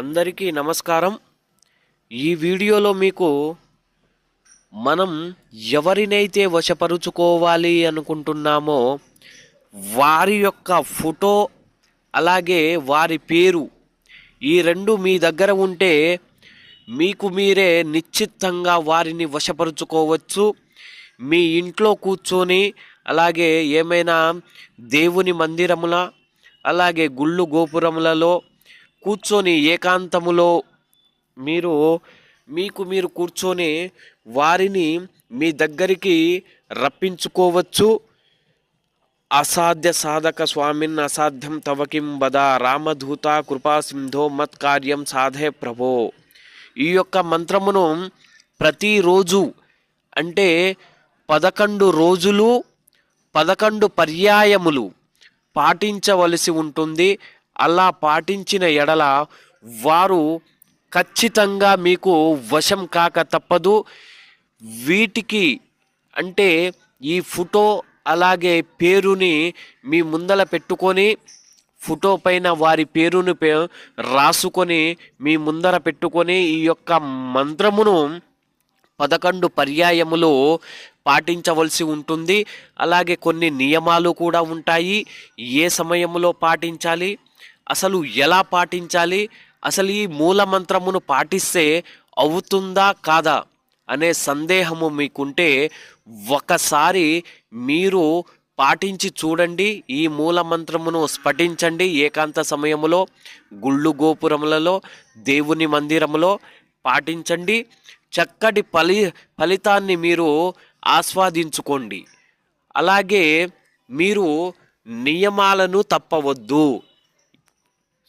అందరికీ నమస్కారం. ఈ వీడియోలో మీకు మనం ఎవరినైతే వశపరుచుకోవాలి అనుకుంటున్నామో వారి యొక్క ఫోటో అలాగే వారి పేరు ఈ రెండు మీ దగ్గర ఉంటే మీకు మీరే నిశ్చిత్తంగా వారిని వశపరుచుకోవచ్చు. మీ ఇంట్లో కూర్చొని అలాగే ఏమైనా దేవుని మందిరముల అలాగే గుళ్ళు గోపురములలో కూర్చొని ఏకాంతములో మీరు మీకు మీరు కూర్చొని వారిని మీ దగ్గరికి రప్పించుకోవచ్చు. అసాధ్య సాధక స్వామిన్ అసాధ్యం తవకిం వద రామధూత కృపాసింధో మత్కార్యం మత్ కార్యం సాధే ప్రభో. ఈ యొక్క మంత్రమును ప్రతిరోజు అంటే పదకొండు రోజులు పదకొండు పర్యాయములు పాటించవలసి ఉంటుంది. అలా పాటించిన ఎడల వారు ఖచ్చితంగా మీకు వశం కాక తప్పదు. వీటికి అంటే ఈ ఫోటో అలాగే పేరుని మీ ముందల పెట్టుకొని ఫోటో పైన వారి పేరును పే- రాసుకొని మీ ముందర పెట్టుకొని ఈ యొక్క మంత్రమును పదకొండు పర్యాయములు పాటించవలసి ఉంటుంది. అలాగే కొన్ని నియమాలు కూడా ఉంటాయి. ఏ సమయంలో పాటించాలి? అసలు ఎలా పాటించాలి? అసలు ఈ మూలమంత్రమును పాటిస్తే అవుతుందా కాదా అనే సందేహము మీకుంటే ఒకసారి మీరు పాటించి చూడండి ఈ మూల మంత్రమును స్ఫటించండి ఏకాంత సమయములో గుళ్ళు గోపురములలో దేవుని మందిరములో పాటించండి. చక్కటి ఫలి ఫలితాన్ని మీరు ఆస్వాదించుకోండి. అలాగే మీరు నియమాలను తప్పవద్దు.